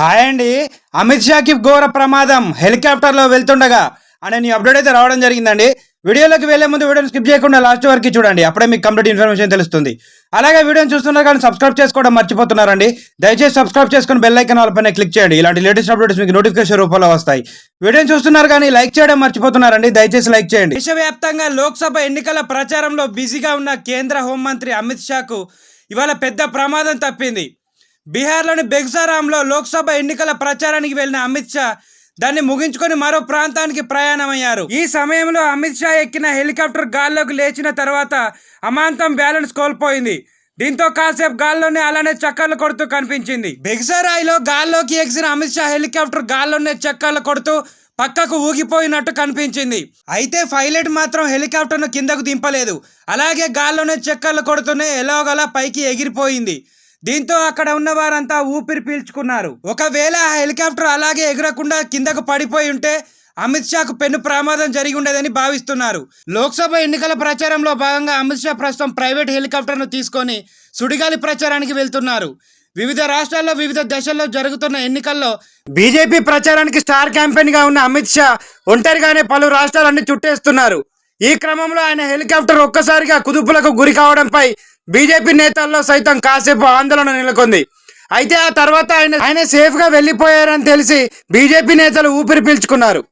Hi అండి. అమిత్ షాకి ఘోర ప్రమాదం. హెలికాప్టర్లో వెళ్తుండగా అనే నీ అప్డేట్ అయితే రావడం జరిగిందండి. వీడియోలోకి వెళ్ళే ముందు వీడియోని స్కిప్ చేయకుండా లాస్ట్ వరకు చూడండి. అప్పుడే మీకు కంప్లీట్ ఇన్ఫర్మేషన్ తెలుస్తుంది. అలాగే వీడియోని చూస్తున్నారు కానీ సబ్స్క్రైబ్ చేసుకోవడం మర్చిపోతున్నారండి. దయచేసి సబ్స్క్రైబ్ చేసుకుని బెల్ ఐకన్ వాళ్ళపైన క్లిక్ చేయండి. ఇలాంటి లేటెస్ట్ అప్డేట్స్ మీకు నోటిఫికేషన్ రూపంలో వస్తాయి. వీడియోని చూస్తున్నారు కానీ లైక్ చేయడం మర్చిపోతున్నారండి. దయచేసి లైక్ చేయండి. దేశవ్యాప్తంగా లోక్సభ ఎన్నికల ప్రచారంలో బిజీగా ఉన్న కేంద్ర హోంమంత్రి అమిత్ షాకు ఇవాళ పెద్ద ప్రమాదం తప్పింది. బీహార్లోని బెగ్సారాంలో లోక్సభ ఎన్నికల ప్రచారానికి వెళ్ళిన అమిత్ షా దాన్ని ముగించుకొని మరో ప్రాంతానికి ప్రయాణమయ్యారు. ఈ సమయంలో అమిత్ షా ఎక్కిన హెలికాప్టర్ గాల్లోకి లేచిన తర్వాత అమాంతం బ్యాలెన్స్ కోల్పోయింది. దీంతో కాసేపు గాల్లోనే అలానే చక్కర్లు కొడుతూ కనిపించింది. బెగ్సరాయిలో గాల్లోకి ఎగిసిన అమిత్ షా హెలికాప్టర్ గాల్లోనే చక్కర్లు కొడుతూ పక్కకు ఊగిపోయినట్టు కనిపించింది. అయితే పైలట్ మాత్రం హెలికాప్టర్ను కిందకు దింపలేదు. అలాగే గాల్లోనే చక్కర్లు కొడుతూనే ఎలాగలా పైకి ఎగిరిపోయింది. దీంతో అక్కడ ఉన్న వారంతా ఊపిరి పీల్చుకున్నారు. ఒకవేళ ఆ హెలికాప్టర్ అలాగే ఎగరకుండా కిందకు పడిపోయి ఉంటే అమిత్ షాకు పెను ప్రమాదం జరిగి ఉండేదని భావిస్తున్నారు. లోక్సభ ఎన్నికల ప్రచారంలో భాగంగా అమిత్ షా ప్రస్తుతం ప్రైవేట్ హెలికాప్టర్ను తీసుకొని సుడిగాలి ప్రచారానికి వెళ్తున్నారు. వివిధ రాష్ట్రాల్లో వివిధ దశల్లో జరుగుతున్న ఎన్నికల్లో బీజేపీ ప్రచారానికి స్టార్ క్యాంపెయిన్గా ఉన్న అమిత్ షా ఒంటరిగానే పలు రాష్ట్రాలన్నీ చుట్టేస్తున్నారు. ఈ క్రమంలో ఆయన హెలికాప్టర్ ఒక్కసారిగా కుదుపులకు గురి కావడంపై బీజేపీ నేతల్లో సైతం కాసేపు ఆందోళన నెలకొంది. అయితే ఆ తర్వాత ఆయన ఆయన సేఫ్గా వెళ్ళిపోయారని తెలిసి బీజేపీ నేతలు ఊపిరి పీల్చుకున్నారు.